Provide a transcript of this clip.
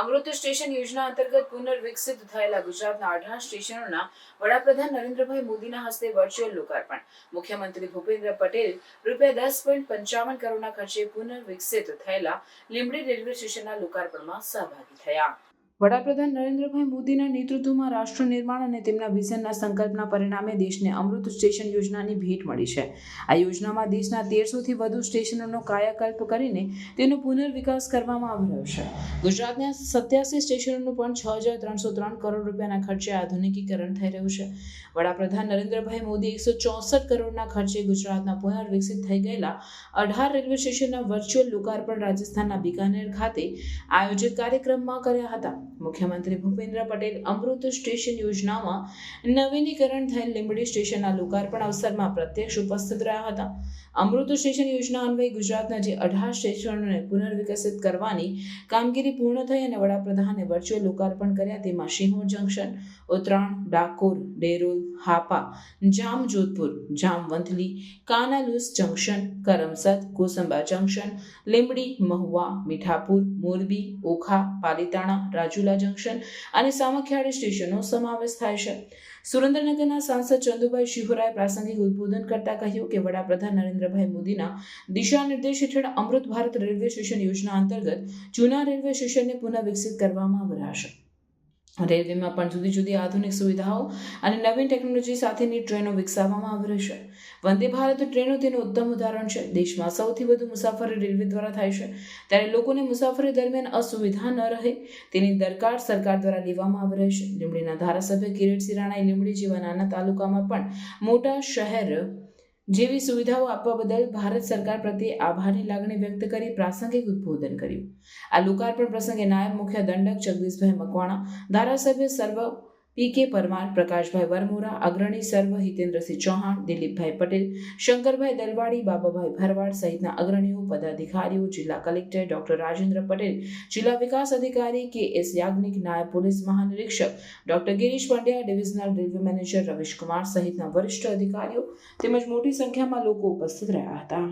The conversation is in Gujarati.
અમૃત સ્ટેશન યોજના અંતર્ગત પુનર્વિકસિત થયેલા ગુજરાતના અઢાર સ્ટેશનોના વડાપ્રધાન નરેન્દ્રભાઈ મોદીના હસ્તે વર્ચ્યુઅલ લોકાર્પણ. મુખ્યમંત્રી ભૂપેન્દ્ર પટેલ રૂપિયા દસ પોઈન્ટ પંચાવન કરોડના ખર્ચે પુનર્વિકસિત થયેલા લીંબડી રેલવે સ્ટેશનના લોકાર્પણમાં સહભાગી થયા. વડાપ્રધાન નરેન્દ્રભાઈ મોદીના નેતૃત્વમાં રાષ્ટ્ર નિર્માણ અને તેમના વિઝનના સંકલ્પના પરિણામે દેશને અમૃત સ્ટેશન યોજનાની ભેટ મળી છે. આ યોજનામાં દેશના તેરસોથી વધુ સ્ટેશનોનો કાયાકલ્પ કરીને તેનો પુનર્વિકાસ કરવામાં આવી રહ્યો છે. ગુજરાતના સત્યાસી સ્ટેશનોનું પણ છ હજાર ત્રણસો ત્રણ કરોડ રૂપિયાના ખર્ચે આધુનિકીકરણ થઈ રહ્યું છે. વડાપ્રધાન નરેન્દ્રભાઈ મોદી એકસો ચોસઠ કરોડના ખર્ચે ગુજરાતના પુનર્વિકસિત થઈ ગયેલા અઢાર રેલવે સ્ટેશનના વર્ચ્યુઅલ લોકાર્પણ રાજસ્થાનના બિકાનેર ખાતે આયોજિત કાર્યક્રમમાં કર્યા હતા. મુખ્યમંત્રી ભૂપેન્દ્ર પટેલ અમૃત સ્ટેશન યોજનામાં નવીનીકરણ થયેલ લીંબડી સ્ટેશનના લોકાર્પણ અવસરમાં પ્રત્યક્ષ ઉપસ્થિત રહ્યા હતા. અમૃત સ્ટેશન યોજના અન્વયે ગુજરાતના જે અઢાર સ્ટેશનોને પુનર્વિકસિત કરવાની કામગીરી પૂર્ણ થઈ અને વડાપ્રધાને વર્ચ્યુઅલ લોકાર્પણ કર્યા તેમાં Sihor junction Utran Dakor, Derol, Hapa Jam Jodhpur Jamvanthali, Kanalus junction, Karamsad Kosamba junction, Limbdi, Mahuva, Mithapur, Morbi, Okha, Palitana Rajula junction અને સામખિયાળી સ્ટેશનનો સમાવેશ થાય છે. સુરેન્દ્રનગરના સાંસદ ચંદુભાઈ શિહોરાએ પ્રાસંગિક ઉદબોધન કરતા કહ્યું કે વડાપ્રધાન નરેન્દ્રભાઈ મોદીના દિશા નિર્દેશ હેઠળ અમૃત ભારત રેલવે સ્ટેશન યોજના અંતર્ગત જૂના રેલવે સ્ટેશનને પુનઃ વિકસિત કરવામાં આવી રહ્યા છે રેલવેમાં પણ જુદી જુદી આધુનિક સુવિધાઓ અને નવીન ટેકનોલોજી સાથેની ટ્રેનો વિકસાવવામાં આવી રહી છે. વંદે ભારત ટ્રેનો તેનું ઉત્તમ ઉદાહરણ છે. દેશમાં સૌથી વધુ મુસાફરી રેલવે દ્વારા થાય છે. ત્યારે લોકોને મુસાફરી દરમિયાન અસુવિધા ન રહે, તેની દરકાર સરકાર દ્વારા લેવામાં આવી રહી છે. લીંબડીના ધારાસભ્ય કિરીટસિંહ રાણાએ લીંબડી જેવા નાના તાલુકામાં પણ મોટા શહેર જેવી સુવિધાઓ આપવા બદલ ભારત સરકાર પ્રત્યે આભારની લાગણી વ્યક્ત કરી પ્રાસંગિક ઉદબોધન કર્યું. આ લોકાર્પણ પ્રસંગે નાયબ મુખ્ય દંડક જગદીશભાઈ મકવાણા, ધારાસભ્ય સર્વ પી કે પરમાર, પ્રકાશભાઈ વરમોરા, અગ્રણી સર્વ હિતેન્દ્રસિંહ ચૌહાણ, દિલીપભાઈ પટેલ, શંકરભાઈ દલવાડી, બાબાભાઈ ભરવાડ સહિતના અગ્રણીઓ, પદાધિકારીઓ, જિલ્લા કલેક્ટર ડોક્ટર રાજેન્દ્ર પટેલ, જિલ્લા વિકાસ અધિકારી કે એસ યાજ્ઞિક નાયબ police મહાનિરીક્ષક, doctor Girish Pandya, divisional railway manager Ravishkumar સહિતના વરિષ્ઠ અધિકારીઓ તેમજ મોટી સંખ્યામાં લોકો ઉપસ્થિત રહ્યા હતા.